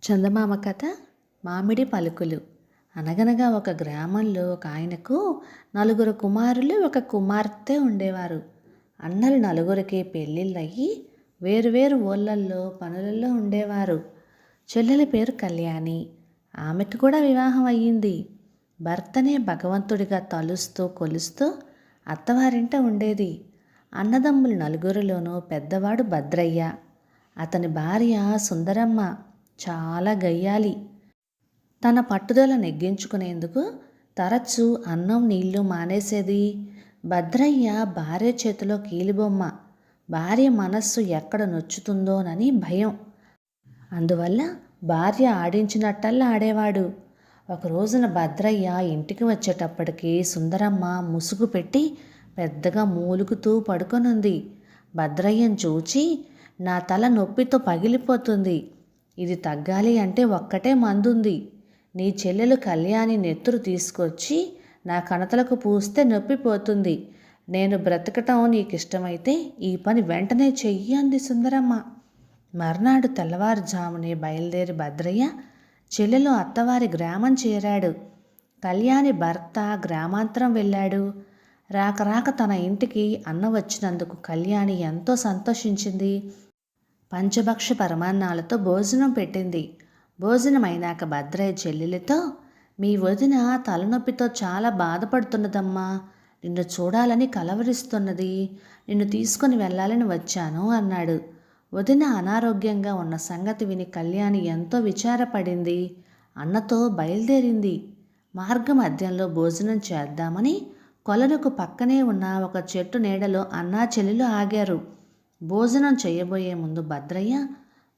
చందమామ కథ మామిడి పలుకులు. అనగనగా ఒక గ్రామంలో ఒక ఆయనకు నలుగురు కుమారులు ఒక కుమార్తె ఉండేవారు. అన్నలు నలుగురికి పెళ్ళిళ్ళయ్యి వేరువేరు ఊళ్ళల్లో పనులలో ఉండేవారు. చెల్లెల పేరు కళ్యాణి. ఆమెకు కూడా వివాహం అయ్యింది. భర్తనే భగవంతుడిగా తలుస్తూ కొలుస్తూ అత్తవారింట ఉండేది. అన్నదమ్ములు నలుగురిలోనూ పెద్దవాడు భద్రయ్య. అతని భార్య సుందరమ్మ. చాలా గయ్యాలి. తన పట్టుదల నెగ్గించుకునేందుకు తరచూ అన్నం నీళ్ళు మానేసేది. భద్రయ్య భార్య చేతిలో కీలుబొమ్మ భార్య మనస్సు ఎక్కడ నొచ్చుతుందోనని భయం. అందువల్ల భార్య ఆడించినట్టల్లా ఆడేవాడు. ఒక రోజున భద్రయ్య ఇంటికి వచ్చేటప్పటికి సుందరమ్మ ముసుగు పెట్టి పెద్దగా మూలుగుతూ పడుకొనుంది. భద్రయ్యను చూచి నా తల నొప్పితో పగిలిపోతుంది. ఇది తగ్గాలి అంటే ఒక్కటే మందుంది. నీ చెల్లెలు కళ్యాణి నెత్తురు తీసుకొచ్చి నా కణతలకు పూస్తే నొప్పిపోతుంది. నేను బ్రతకటం నీకు ఇష్టమైతే ఈ పని వెంటనే చెయ్యి అంది సుందరమ్మ. మర్నాడు తెల్లవారుజామునే బయలుదేరి భద్రయ్య చెల్లెలు అత్తవారి గ్రామం చేరాడు. కళ్యాణి భర్త గ్రామాంతరం వెళ్ళాడు. రాక రాక తన ఇంటికి అన్న వచ్చినందుకు కళ్యాణి ఎంతో సంతోషించింది. పంచభక్ష పరమాన్నాలతో భోజనం పెట్టింది. భోజనం అయినాక భద్రయ్య చెల్లెలతో మీ వదిన తలనొప్పితో చాలా బాధపడుతున్నదమ్మా. నిన్ను చూడాలని కలవరిస్తున్నది. నిన్ను తీసుకొని వెళ్ళాలని వచ్చాను అన్నాడు. వదిన అనారోగ్యంగా ఉన్న సంగతి విని కళ్యాణి ఎంతో విచారపడింది. అన్నతో బయలుదేరింది. మార్గ మధ్యంలో భోజనం చేద్దామని కొలనుకు పక్కనే ఉన్న ఒక చెట్టు నీడలో అన్నా చెల్లెలు ఆగారు. భోజనం చేయబోయే ముందు భద్రయ్య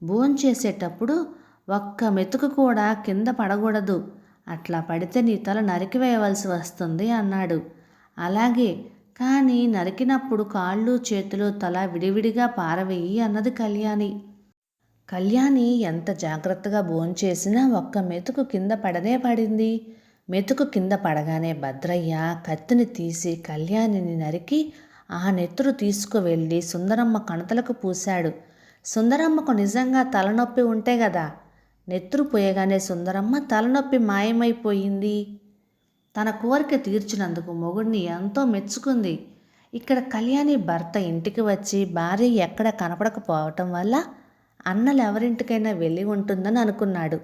భోంచేసేటప్పుడు ఒక్క మెతుకు కూడా కింద పడకూడదు. అట్లా పడితే నీ తల నరికివేయవలసి వస్తుంది అన్నాడు. అలాగే కానీ నరికినప్పుడు కాళ్ళు చేతులు తల విడివిడిగా పారవేయి అన్నది కళ్యాణి. కళ్యాణి ఎంత జాగ్రత్తగా భోంచేసినా ఒక్క మెతుకు కింద పడనే పడింది. మెతుకు కింద పడగానే భద్రయ్య కత్తిని తీసి కళ్యాణిని నరికి ఆ నెత్తురు తీసుకువెళ్ళి సుందరమ్మ కణతలకు పూశాడు. సుందరమ్మకు నిజంగా తలనొప్పి ఉంటే కదా నెత్తురు పోయగానే సుందరమ్మ తలనొప్పి మాయమైపోయింది. తన కోరిక తీర్చినందుకు మొగుడిని ఎంతో మెచ్చుకుంది. ఇక్కడ కళ్యాణి భర్త ఇంటికి వచ్చి భార్య ఎక్కడ కనపడకపోవటం వల్ల అన్నలు ఎవరింటికైనా వెళ్ళి ఉంటుందని అనుకున్నాడు.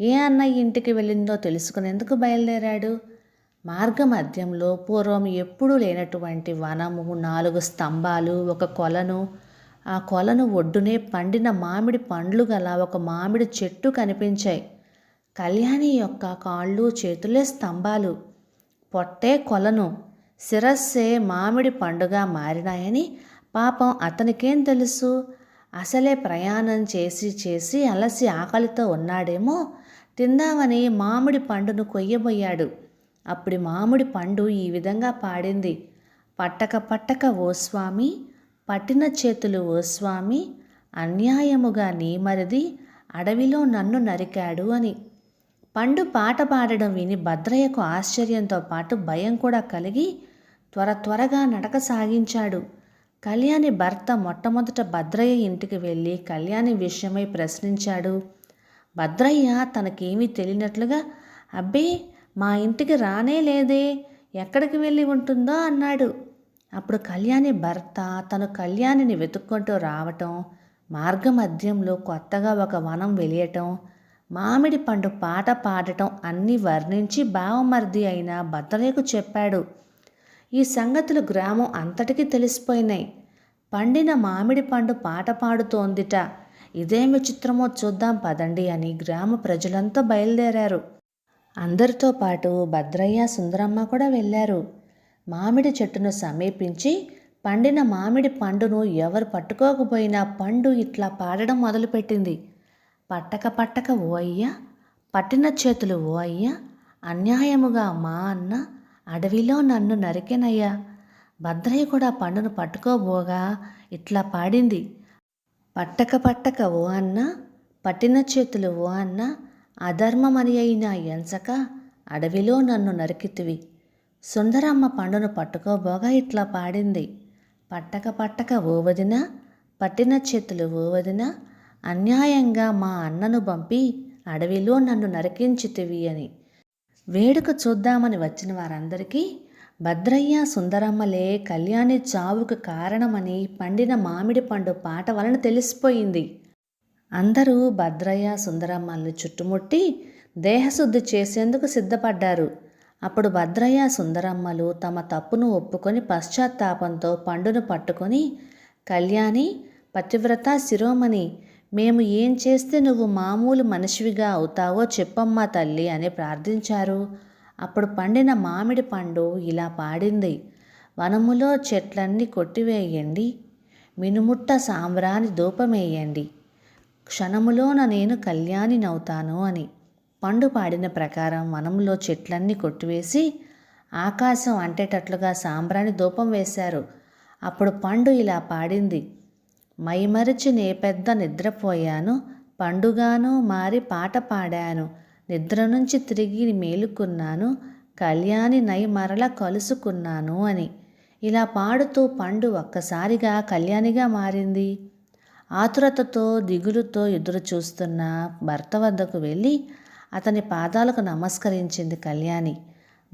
ఏ అన్నయ్య ఇంటికి వెళ్ళిందో తెలుసుకునేందుకు బయలుదేరాడు. మార్గ మధ్యంలో పూర్వం ఎప్పుడూ లేనటువంటి వనము నాలుగు స్తంభాలు ఒక కొలను. ఆ కొలను ఒడ్డునే పండిన మామిడి పండ్లు గల ఒక మామిడి చెట్టు కనిపించాయి. కళ్యాణి యొక్క కాళ్ళు చేతులే స్తంభాలు. పొట్టే కొలను. శిరస్సే మామిడి పండుగ మారినాయని పాపం అతనికేం తెలుసు? అసలే ప్రయాణం చేసి చేసి అలసి ఆకలితో ఉన్నాడేమో? తిందామని మామిడి పండును కొయ్యబోయాడు. అప్పుడు మామిడి పండు ఈ విధంగా పాడింది. పట్టక పట్టక ఓ స్వామి పట్టిన చేతులు ఓ స్వామి అన్యాయముగా నీ మరిది అడవిలో నన్ను నరికాడు అని. పండు పాట పాడడం విని భద్రయ్యకు ఆశ్చర్యంతో పాటు భయం కూడా కలిగి త్వర త్వరగా నడక సాగించాడు. కళ్యాణి భర్త మొట్టమొదట భద్రయ్య ఇంటికి వెళ్ళి కళ్యాణి విషయమై ప్రశ్నించాడు. భద్రయ్య తనకేమీ తెలియనట్లుగా అబ్బే మా ఇంటికి రానే లేదే ఎక్కడికి వెళ్ళి ఉంటుందో అన్నాడు. అప్పుడు కళ్యాణి భర్త తను కళ్యాణిని వెతుక్కుంటూ రావటం మార్గమధ్యంలో కొత్తగా ఒక వనం వెలియటం మామిడి పండు పాట పాడటం అన్నీ వర్ణించి బావమర్ది అయిన భద్రయ్యకు చెప్పాడు. ఈ సంగతులు గ్రామం అంతటికీ తెలిసిపోయినాయి. పండిన మామిడి పండు పాట పాడుతోందిట. ఇదేమి చిత్రమో చూద్దాం పదండి అని గ్రామ ప్రజలంతా బయలుదేరారు. అందరితో పాటు భద్రయ్య సుందరమ్మ కూడా వెళ్ళారు. మామిడి చెట్టును సమీపించి పండిన మామిడి పండును ఎవరు పట్టుకోకపోయినా పండు ఇట్లా పాడడం మొదలుపెట్టింది. పట్టక పట్టక ఓ అయ్యా పట్టిన చేతులు ఓ అయ్యా అన్యాయముగా మా అన్న అడవిలో నన్ను నరికెనయ్యా. భద్రయ్య కూడా పండును పట్టుకోబోగా ఇట్లా పాడింది. పట్టక పట్టక ఓ అన్న పట్టిన చేతులు ఓ అన్న అధర్మమని అయినా ఎంచక అడవిలో నన్ను నరికితివి. సుందరమ్మ పండును పట్టుకోబోగా ఇట్లా పాడింది. పట్టక పట్టక ఓవదిన పట్టిన చేతులు ఓ వదిన అన్యాయంగా మా అన్నను పంపి అడవిలో నన్ను నరికించితివి అని. వేడుక చూద్దామని వచ్చిన వారందరికీ భద్రయ్య సుందరమ్మలే కళ్యాణి చావుకు కారణమని పండిన మామిడి పండు పాట వలన తెలిసిపోయింది. అందరూ భద్రయ్య సుందరమ్మల్ని చుట్టుముట్టి దేహశుద్ధి చేసేందుకు సిద్ధపడ్డారు. అప్పుడు భద్రయ్య సుందరమ్మలు తమ తప్పును ఒప్పుకొని పశ్చాత్తాపంతో పండును పట్టుకొని కళ్యాణి పతివ్రత శిరోమణి మేము ఏం చేస్తే నువ్వు మామూలు మనిషివిగా అవుతావో చెప్పమ్మా తల్లి అని ప్రార్థించారు. అప్పుడు పండిన మామిడి పండు ఇలా పాడింది. వనములో చెట్లన్నీ కొట్టివేయండి మినుముట్ట సాంబ్రాని దూపమేయండి క్షణములోన నేను కళ్యాణినవుతాను అని పండు పాడిన ప్రకారం వనంలో చెట్లన్నీ కొట్టివేసి ఆకాశం అంటేటట్లుగా సాంబ్రాణి ధూపం వేశారు. అప్పుడు పండు ఇలా పాడింది మైమరిచి నే పెద్ద నిద్రపోయాను పండుగాను మారి పాట పాడాను నిద్ర నుంచి తిరిగి మేలుకున్నాను కళ్యాణి నై మరల కలుసుకున్నాను అని ఇలా పాడుతూ పండు ఒక్కసారిగా కళ్యాణిగా మారింది. ఆతురతతో దిగులుతో ఎదురు చూస్తున్న భర్త వద్దకు వెళ్ళి అతని పాదాలకు నమస్కరించింది కళ్యాణి.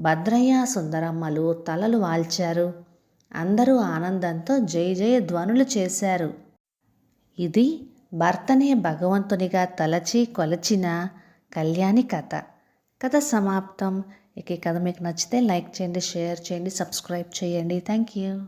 భద్రయ్య సుందరమ్మలు తలలు వాల్చారు. అందరూ ఆనందంతో జయ జయ ధ్వనులు చేశారు. ఇది భర్తనే భగవంతునిగా తలచి కొలచిన కళ్యాణి కథ. కథ సమాప్తం. ఇక కథ మీకు నచ్చితే లైక్ చేయండి షేర్ చేయండి సబ్స్క్రైబ్ చేయండి. Thank you.